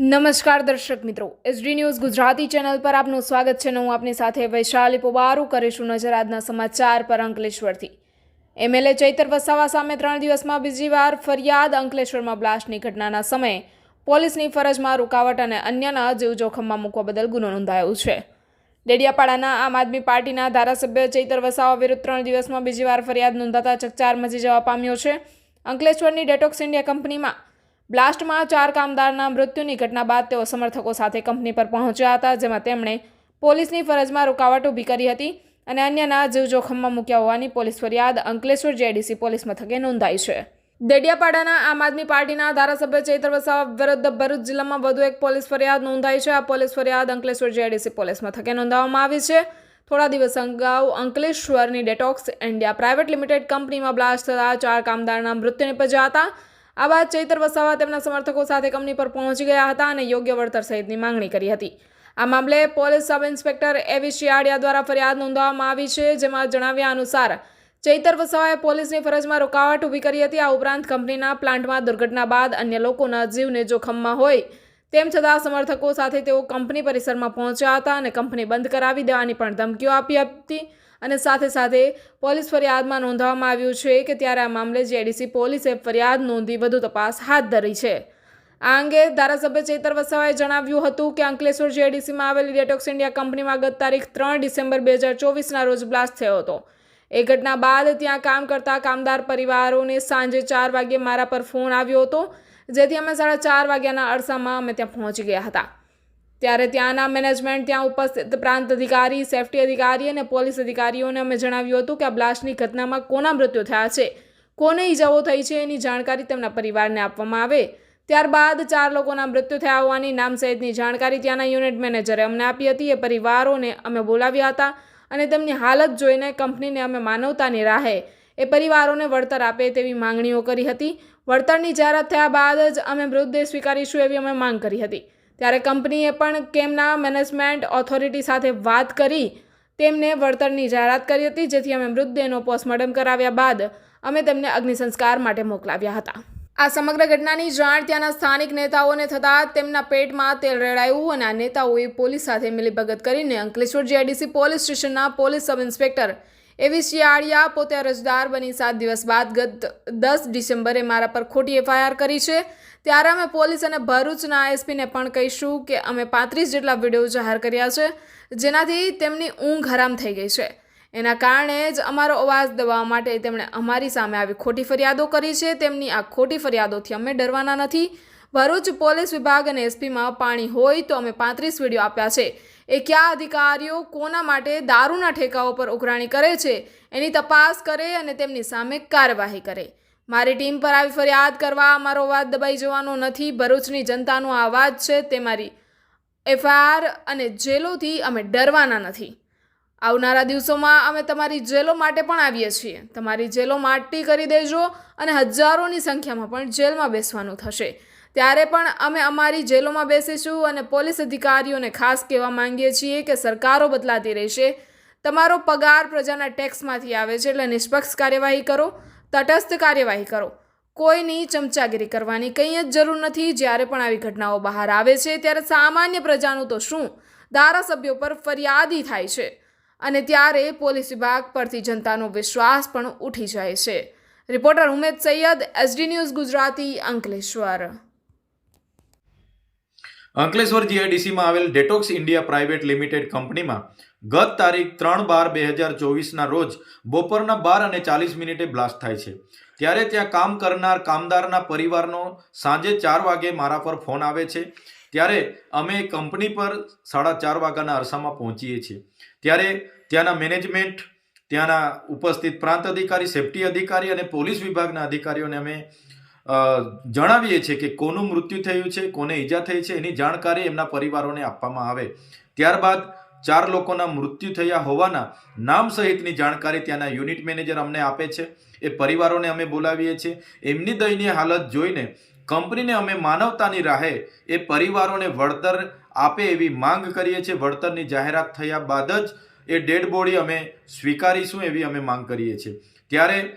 નમસ્કાર દર્શક મિત્રો. એસડી ન્યૂઝ ગુજરાતી ચેનલ પર આપનું સ્વાગત છે હું આપની સાથે વૈશાલી પોબારું કરીશું નજર આજના સમાચાર પર અંકલેશ્વરથી. એમએલએ ચૈતર વસાવા સામે ત્રણ દિવસમાં બીજી વાર ફરિયાદ, અંકલેશ્વરમાં બ્લાસ્ટની ઘટનાના સમયે પોલીસની ફરજમાં રૂકાવટ અને અન્યના જીવ જોખમમાં મૂકવા બદલ ગુનો નોંધાયો છે. ડેડિયાપાડાના આમ આદમી પાર્ટીના ધારાસભ્ય ચૈતર વસાવા વિરુદ્ધ ત્રણ દિવસમાં બીજી વાર ફરિયાદ નોંધાતા ચકચાર મચી જવા પામ્યો છે. અંકલેશ્વરની ડેટોક્સ ઇન્ડિયા કંપનીમાં બ્લાસ્ટમાં ચાર કામદારના મૃત્યુની ઘટના બાદ તેઓ સમર્થકો સાથે કંપની પર પહોંચ્યા હતા, જેમાં તેમણે પોલીસની ફરજમાં રૂકાવટ ઊભી કરી હતી અને અન્યના જીવ જોખમમાં મૂક્યા હોવાની પોલીસ ફરિયાદ અંકલેશ્વર જેડીસી પોલીસ મથકે નોંધાઈ છે. દેડિયાપાડાના આમ આદમી પાર્ટીના ધારાસભ્ય ચૈત્ર વસાવા વિરુદ્ધ ભરૂચ જિલ્લામાં વધુ એક પોલીસ ફરિયાદ નોંધાઈ છે. આ પોલીસ ફરિયાદ અંકલેશ્વર જેડીસી પોલીસ મથકે નોંધાવવામાં આવી છે. થોડા દિવસ અગાઉ અંકલેશ્વરની ડેટોક્સ ઇન્ડિયા પ્રાઇવેટ લિમિટેડ કંપનીમાં બ્લાસ્ટ થતા ચાર કામદારના મૃત્યુ નિપજ્યા હતા આ બાદ ચૈતર વસાવા તેમના સમર્થકો સાથે કંપની પર પહોંચી ગયા હતા અને યોગ્ય વળતર સહિતની માંગણી કરી હતી. આ મામલે police sub inspector A V Shiyaliya દ્વારા ફરિયાદ નોંધવામાં આવી છે, જેમાં જણાવ્યા અનુસાર ચૈતર વસાવાએ પોલીસની ફરજમાં રોકાવટ ઊભી કરી હતી. આ ઉપરાંત કંપનીના પ્લાન્ટમાં દુર્ઘટના બાદ અન્ય લોકોના જીવને જોખમમાં હોય તેમ છતાં સમર્થકો સાથે તેઓ કંપની પરિસરમાં પહોંચ્યા હતા અને કંપની બંધ કરાવી દેવાની પણ ધમકીઓ આપી હતી. અને સાથે સાથે પોલીસ ફરિયાદમાં નોંધવામાં આવ્યું છે કે ત્યારે આ મામલે જેડીસી પોલીસે ફરિયાદ નોંધી વધુ તપાસ હાથ ધરી છે. આ અંગે ધારાસભ્ય ચેતર વસાવાએ જણાવ્યું હતું કે અંકલેશ્વર જેડીસીમાં આવેલી ડેટોક્સ ઇન્ડિયા કંપનીમાં ગત તારીખ ત્રણ ડિસેમ્બર બે હજાર ચોવીસના રોજ બ્લાસ્ટ થયો હતો. એ ઘટના બાદ ત્યાં કામ કરતા કામદાર પરિવારોને સાંજે ચાર વાગ્યે મારા પર ફોન આવ્યો હતો, જેથી અમે સાડા ચાર વાગ્યાના અરસામાં અમે ત્યાં પહોંચી ગયા હતા. ત્યારે ત્યાંના મેનેજમેન્ટ ત્યાં ઉપસ્થિત પ્રાંત અધિકારી સેફટી અધિકારી અને પોલીસ અધિકારીઓને અમે જણાવ્યું હતું કે આ બ્લાસ્ટની ઘટનામાં કોના મૃત્યુ થયા છે, કોને ઈજાઓ થઈ છે એની જાણકારી તેમના પરિવારને આપવામાં આવે. ત્યારબાદ ચાર લોકોના મૃત્યુ થયા હોવાની નામ સહિતની જાણકારી ત્યાંના યુનિટ મેનેજરે અમને આપી હતી. એ પરિવારોને અમે બોલાવ્યા હતા અને તેમની હાલત જોઈને કંપનીને અમે માનવતાની રાહે એ પરિવારોને વળતર આપે તેવી માંગણીઓ કરી હતી. વળતરની જાહેરાત થયા બાદ જ અમે મૃતદેહ સ્વીકારીશું એવી અમે માંગ કરી હતી. ત્યારે કંપનીએ પણ કેમના મેનેજમેન્ટ ઓથોરિટી સાથે વાત કરી, તેમને વળતરની જાહેરાત કરી હતી, જેથી અમે મૃતદેહનો પોસ્ટમોર્ટમ કરાવ્યા બાદ અમે તેમને અગ્નિસંસ્કાર માટે મોકલાવ્યા હતા. આ સમગ્ર ઘટનાની જાણ ત્યાંના સ્થાનિક નેતાઓને થતાં તેમના પેટમાં તેલ રેડાયું અને આ નેતાઓએ પોલીસ સાથે મિલીભગત કરીને અંકલેશ્વર જીઆઈડીસી પોલીસ સ્ટેશનના police sub inspector A V Shiyaliya પોતે અરજદાર બની સાત દિવસ બાદ ગત દસ ડિસેમ્બરે મારા પર ખોટી એફઆઈઆર કરી છે. ત્યારે અમે પોલીસ અને ભરૂચના એસપીને પણ કહીશું કે અમે પાંત્રીસ જેટલા વીડિયો જાહેર કર્યા છે, જેનાથી તેમની ઊંઘ હરામ થઈ ગઈ છે. એના કારણે જ અમારો અવાજ દબાવવા માટે તેમણે અમારી સામે આવી ખોટી ફરિયાદો કરી છે. તેમની આ ખોટી ફરિયાદોથી અમે ડરવાના નથી. ભરૂચ પોલીસ વિભાગ અને એસપીમાં પાણી હોય તો અમે પાંત્રીસ વીડિયો આપ્યા છે. એ કયા અધિકારીઓ કોના માટે દારૂના ઠેકાઓ પર ઉઘરાણી કરે છે, એની તપાસ કરે અને તેમની સામે કાર્યવાહી કરે. મારી ટીમ પર આવી ફરિયાદ કરવા અમારો અવાજ દબાઈ જવાનો નથી. ભરૂચની જનતાનો આ અવાજ છે તે મારી એફઆઈઆર અને જેલોથી અમે ડરવાના નથી. આવનારા દિવસોમાં અમે તમારી જેલો માટે પણ આવીએ છીએ. તમારી જેલો માટી કરી દેજો અને હજારોની સંખ્યામાં પણ જેલમાં બેસવાનું થશે. ત્યારે પણ અમે અમારી જેલોમાં બેસીશું અને પોલીસ અધિકારીઓને ખાસ કહેવા માંગીએ છીએ કે સરકારો બદલાતી રહેશે. તમારો પગાર પ્રજાના ટેક્સમાંથી આવે છે એટલે નિષ્પક્ષ કાર્યવાહી કરો. તટસ્થ કાર્યવાહી કરો. કોઈની ચમચાગીરી કરવાની કંઈ જ જરૂર નથી. જ્યારે પણ આવી ઘટનાઓ બહાર આવે છે, ત્યારે સામાન્ય પ્રજાનું તો શું? ધારાસભ્યો પર ફરિયાદી થાય છે. અને ત્યારે પોલીસ વિભાગ પરથી જનતાનો વિશ્વાસ પણ ઉઠી જાય છે. Reporter Umed Sayyed, SD news Gujarati, Ankleshwar. Ankleshwar જીઆઈડીસીમાં આવેલ ડેટોક્સ ઇન્ડિયા પ્રાઇવેટ લિમિટેડ કંપનીમાં ગત તારીખ ત્રણ બાર બે હજાર ચોવીસના રોજ બપોરના બાર અને ચાલીસ મિનિટે બ્લાસ્ટ થાય છે. ત્યારે ત્યાં કામ કરનાર કામદારના પરિવારનો સાંજે ચાર વાગે મારા પર ફોન આવે છે. ત્યારે અમે કંપની પર સાડા ચાર વાગ્યાના અરસામાં પહોંચીએ છીએ. ત્યારે ત્યાંના મેનેજમેન્ટ, ત્યાંના ઉપસ્થિત પ્રાંત અધિકારી, સેફટી અધિકારી અને પોલીસ વિભાગના અધિકારીઓને અમે જણાવીએ છીએ કે કોનું મૃત્યુ થયું છે, કોને ઈજા થઈ છે, એની જાણકારી એમના પરિવારોને આપવામાં આવે. ત્યારબાદ ચાર લોકોના મૃત્યુ થયા હોવાના નામ સહિતની જાણકારી ત્યાંના યુનિટ મેનેજર અમને આપે છે. એ પરિવારોને અમે બોલાવીએ છીએ. એમની દયનીય હાલત જોઈને કંપનીને અમે માનવતાની રાહે એ પરિવારોને વળતર આપે એવી માંગ કરીએ છીએ. વળતરની જાહેરાત થયા બાદ જ એ ડેડ બોડી અમે સ્વીકારીશું એવી અમે માંગ કરીએ છીએ. ત્યારે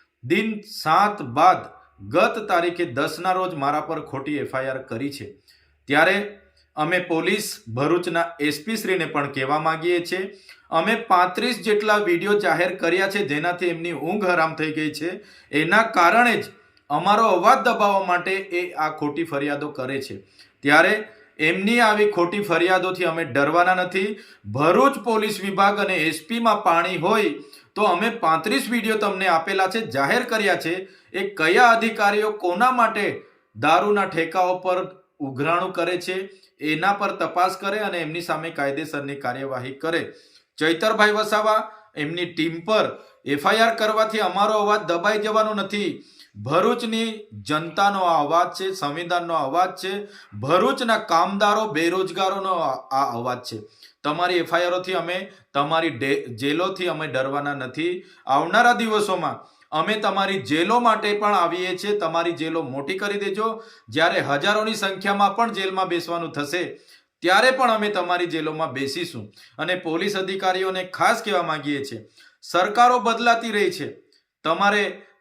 દિન સાત બાદ ગત તારીખે દસના રોજ મારા પર ખોટી એફઆઈઆર કરી છે. ત્યારે અમે પોલીસ ભરૂચના એસપી શ્રીને પણ કહેવા માંગીએ છીએ અમે પાંત્રીસ જેટલા વીડિયો જાહેર કર્યા છે જેનાથી એમની ઊંઘ હરામ થઈ ગઈ છે. એના કારણે જ અમારો અવાજ દબાવવા માટે એ આ ખોટી ફરિયાદો કરે છે. ત્યારે એમની આવી ખોટી ફરિયાદોથી અમે ડરવાના નથી. ભરૂચ પોલીસ વિભાગ અને એસપીમાં પાણી હોય તો અમે પાંત્રીસ વીડિયો તમને આપેલા છે, જાહેર કર્યા છે. એ કયા અધિકારીઓ કોના માટે દારૂના ઠેકાઓ પર ઉઘરાણું કરે છે, એના પર તપાસ કરે અને એમની સામે કાયદેસરની કાર્યવાહી કરે. ચૈતરભાઈ વસાવા, એમની ટીમ પર એફઆઈઆર કરવાથી અમારો અવાજ દબાઈ જવાનો નથી. ભરૂચની જનતાનો આ અવાજ છે, સંવિધાનનો અવાજ છે. ભરૂચના કામદારો, બેરોજગારોનો આ અવાજ છે. તમારી એફઆઈઆરોથી અમે, તમારી જેલોથી અમે ડરવાના નથી. આવનારા દિવસોમાં અમે તમારી જેલો માટે પણ આવીએ છીએ. તમારી જેલો મોટી કરી દેજો. જ્યારે હજારોની સંખ્યામાં પણ જેલમાં બેસવાનું થશે, ત્યારે પણ અમે તમારી જેલોમાં બેસીશું. અને પોલીસ અધિકારીઓને ખાસ કહેવા માંગીએ છીએ, સરકારો બદલાતી રહી છે. તમારે